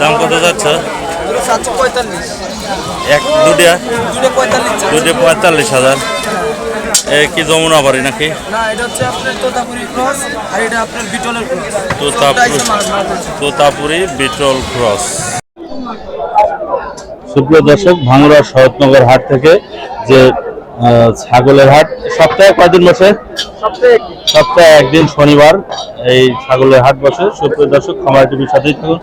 দাম কত যাচ্ছে? এক দুটা দুটো পঁয়তাল্লিশ হাজার। এ কি যমুনা বাড়ি নাকি? না এটা হচ্ছে আপনার তোতাপুরি ক্রস আর এটা আপনার বিটলের ক্রস। তোতাপুরি তোতাপুরি বিটল ক্রস। সুপ্রিয় দর্শক ভাঙড়া শরৎনগর হাট থেকে যে ছাগলের হাট। সপ্তাহে কয়দিন বসে? সপ্তাহে একদিন। শনিবার এই ছাগলের হাট বসে। সুপ্রিয় দর্শক খামার টিভির সাথেই থাকুন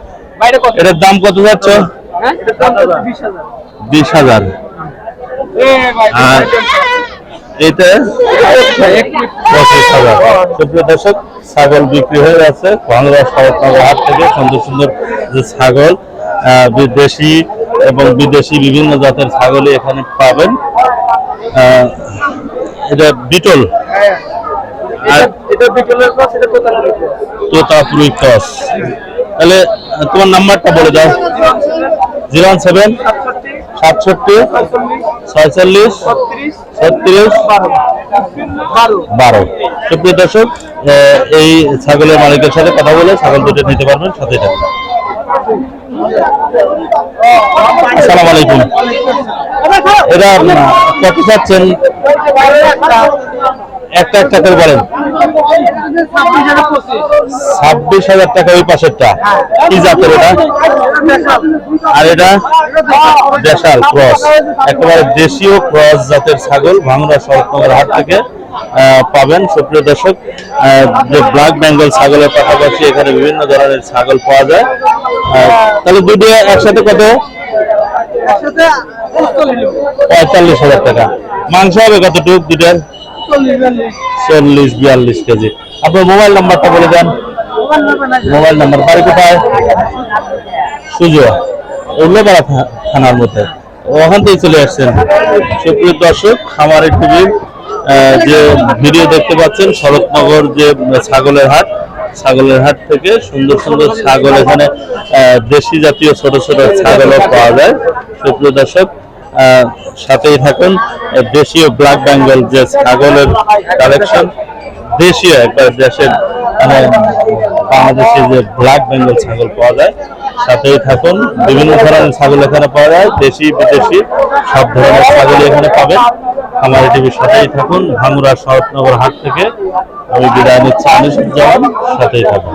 এটার দাম কত যাচ্ছে? হ্যাঁ বিশ হাজার। বিশ আর এটা পঁচিশ হাজার। সুপ্রিয় দর্শক ছাগল বিক্রি হয়ে যাচ্ছে শরৎনগর হাট থেকে সুন্দর সুন্দর যে ছাগল আহ, বিদেশি এবং বিদেশি বিভিন্ন জাতের ছাগলই এখানে পাবেন। এটা বিটল আর এটা বিটলের ক্রস এটা তোতাপুরি ক্রস তাহলে তোমার নাম্বারটা বলে দাও। জিরো ওয়ান সেভেন সাতষট্টি ছয়চল্লিশ ছত্রিশ বারো। সুপ্রিয় দর্শক এই ছাগলের মালিকের সাথে কথা বলে ছাগল দুটো নিতে পারবেন সাথে থাকবেন। আসসালামু আলাইকুম। কত চাচ্ছেন? একটা একটা করে বলেন। ছাব্বিশ হাজার টাকা ওই পাশেরটা। কি জাতের এটা আর এটা? দেশাল ক্রস। একেবারে দেশীয় ক্রস জাতের ছাগল ভাঙড়া শরৎনগর হাট থেকে। পাবেন। সুপ্রিয় দর্শক যে ব্ল্যাক বেঙ্গল ছাগলের পাশাপাশি এখানে বিভিন্ন ধরনের ছাগল পাওয়া যায়। তাহলে দুটো একসাথে কত? পঁয়তাল্লিশ হাজার টাকা। মাংস হবে কতটুকু দুটার? চল্লিশ, বিয়াল্লিশ কেজি। আপনার মোবাইল নাম্বারটা বলে দেন। মোবাইল নাম্বার, বাড়ি কোথায়? সুজোয়া। উল্লেপাড়া থানার মধ্যে। ওখান থেকে চলে আসছেন। সুপ্রিয় দর্শক খামারের টিভির যে ভিডিও দেখতে পাচ্ছেন, শরৎনগর যে ছাগলের হাট ছাগলের হাট থেকে সুন্দর সুন্দর ছাগল এখানে দেশি জাতীয় ছোট ছোট ছাগলও পাওয়া যায়। সুপ্রিয় দর্শক সাথেই থাকুন দেশীয় ব্ল্যাক বেঙ্গল যে ছাগলের কালেকশন, দেশীয় একবার দেশের মানে বাংলাদেশে যে ব্ল্যাক বেঙ্গল ছাগল পাওয়া যায়, সাথেই থাকুন, বিভিন্ন ধরনের ছাগল এখানে পাওয়া যায়, দেশি, বিদেশি, সব ধরনের ছাগল এখানে পাবেন। আমার টিভির সাথেই থাকুন। ভাঙুরা শরৎনগর হাট থেকে আমি বিদায় নিচ্ছি। আনিসুজ্জামান সাথেই থাকুন।